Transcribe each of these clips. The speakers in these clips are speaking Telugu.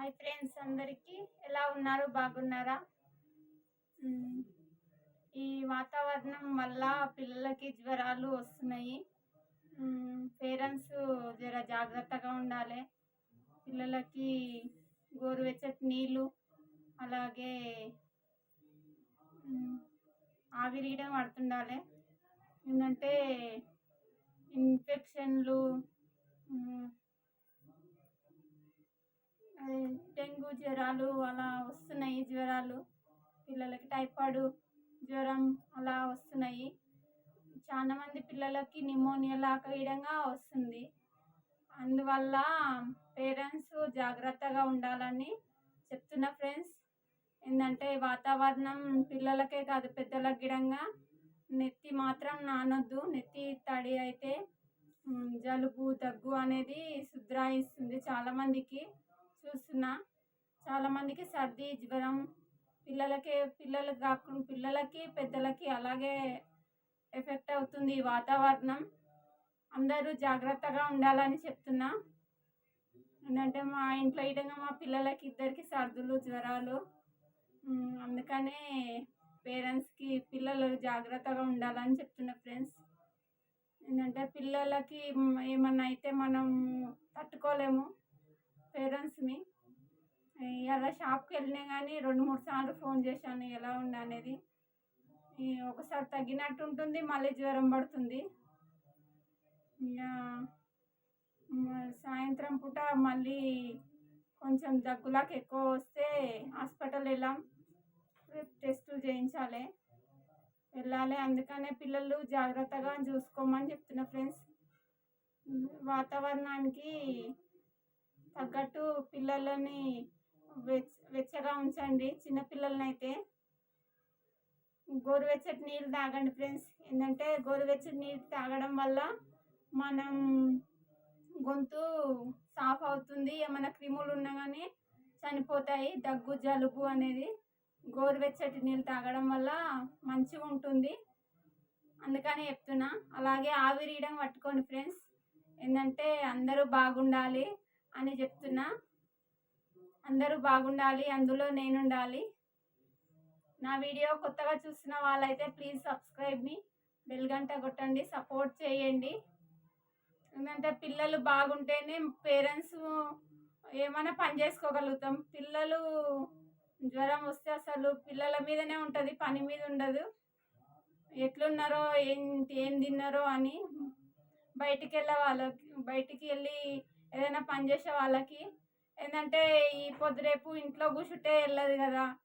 హాయ్ ఫ్రెండ్స్ అందరికీ. ఎలా ఉన్నారు? బాగున్నారా? ఈ వాతావరణం వల్ల పిల్లలకి జ్వరాలు వస్తున్నాయి. పేరెంట్స్ జర జాగ్రత్తగా ఉండాలి. పిల్లలకి గోరువెచ్చటి నీళ్ళు అలాగే మ్మ్, ఆవిరీయడం పడుతుండాలి ఏంటంటే ఇన్ఫెక్షన్లు డెంగ్యూ జ్వరాలు అలా వస్తున్నాయి జ్వరాలు. పిల్లలకి టైఫాయిడ్ జ్వరం అలా వస్తున్నాయి. చాలామంది పిల్లలకి నిమోనియా లాగా విధంగా వస్తుంది. అందువల్ల పేరెంట్స్ జాగ్రత్తగా ఉండాలని చెప్తున్నా ఫ్రెండ్స్. ఏంటంటే వాతావరణం పిల్లలకే కాదు పెద్దలకు గిడంగా నెత్తి మాత్రం నానొద్దు. నెత్తి తడి అయితే జలుబు దగ్గు అనేది సుద్రాయిస్తుంది చాలామందికి చూస్తున్నా. చాలామందికి సర్ది జ్వరం పిల్లలకి పిల్లలకు కాకుండా పిల్లలకి పెద్దలకి అలాగే ఎఫెక్ట్ అవుతుంది ఈ వాతావరణం. అందరూ జాగ్రత్తగా ఉండాలని చెప్తున్నా. ఏంటంటే మా ఇంట్లో ఇటంగా మా పిల్లలకి ఇద్దరికి సర్దులు జ్వరాలు అందుకనే పేరెంట్స్కి పిల్లలు జాగ్రత్తగా ఉండాలని చెప్తున్నా ఫ్రెండ్స్. ఏంటంటే పిల్లలకి ఏమన్నా అయితే మనం తట్టుకోలేము. పేరెంట్స్ని ఇలా షాప్కి వెళ్ళినా కానీ రెండు మూడు సార్లు ఫోన్ చేశాను ఎలా ఉంది అనేది. ఒకసారి తగ్గినట్టు ఉంటుంది మళ్ళీ జ్వరం పడుతుంది. ఇక సాయంత్రం పూట మళ్ళీ కొంచెం దగ్గులాకి ఎక్కువ వస్తే హాస్పిటల్ వెళ్ళాం. టెస్ట్ చేయించాలి. వెళ్ళాలి అందుకనే పిల్లలు జాగ్రత్తగా చూసుకోమని చెప్తున్నా ఫ్రెండ్స్. వాతావరణానికి తగ్గట్టు పిల్లలని వెచ్చ వెచ్చగా ఉంచండి. చిన్నపిల్లలని అయితే గోరువెచ్చటి నీళ్ళు తాగండి ఫ్రెండ్స్. ఏంటంటే గోరువెచ్చటి నీళ్ళు తాగడం వల్ల మనం గొంతు సాఫ్ అవుతుంది. ఏమైనా క్రిములు ఉన్నా కానీ చనిపోతాయి. దగ్గు జలుబు అనేది గోరువెచ్చటి నీళ్ళు తాగడం వల్ల మంచిగా ఉంటుంది. అందుకని చెప్తున్నా. అలాగే ఆవిరీయడం పట్టుకోండి ఫ్రెండ్స్. ఏంటంటే అందరూ బాగుండాలి. అని చెప్తున్నా. అందరూ బాగుండాలి అందులో నేను ఉండాలి నా వీడియో కొత్తగా చూసిన వాళ్ళైతే ప్లీజ్ సబ్స్క్రైబ్ మీ. బెల్ గంట కొట్టండి సపోర్ట్ చేయండి. ఎందుకంటే పిల్లలు బాగుంటేనే పేరెంట్స్ ఏమైనా పని చేసుకోగలుగుతాం. పిల్లలు జ్వరం వస్తే అసలు పిల్లల మీదనే ఉంటుంది పని మీద ఉండదు. ఎట్లున్నారో ఏం ఏం తిన్నారో అని బయటికి వెళ్ళే వాళ్ళకి బయటికి వెళ్ళి ఏదైనా పని చేసే వాళ్ళకి ఏంటంటే ఈ పొద్దురేపు ఇంట్లో కూర్చుంటే వెళ్ళదు కదా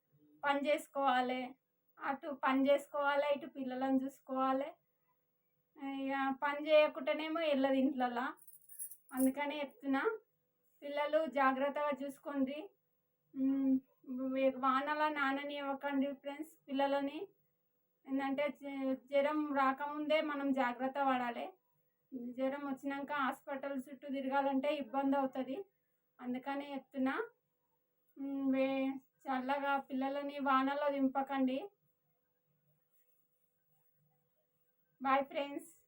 పని చేసుకోవాలి. అటు పని చేసుకోవాలి ఇటు పిల్లలను చూసుకోవాలి. ఇక పని చేయకుండానేమో వెళ్ళదు ఇంట్లో అందుకనే చెప్తున్నా పిల్లలు జాగ్రత్తగా చూసుకోండి. వానల నానని ఇవ్వకండి ఫ్రెండ్స్ పిల్లలని. ఏంటంటే జ- జ్వరం రాకముందే మనం జాగ్రత్త పడాలి. జ్వరం వచ్చినాక హాస్పిటల్ చుట్టూ తిరగాలంటే ఇబ్బంది అవుతుంది. అందుకనే చెప్తున్నా వే- చల్లగా పిల్లలని వానలో దింపకండి. Bye friends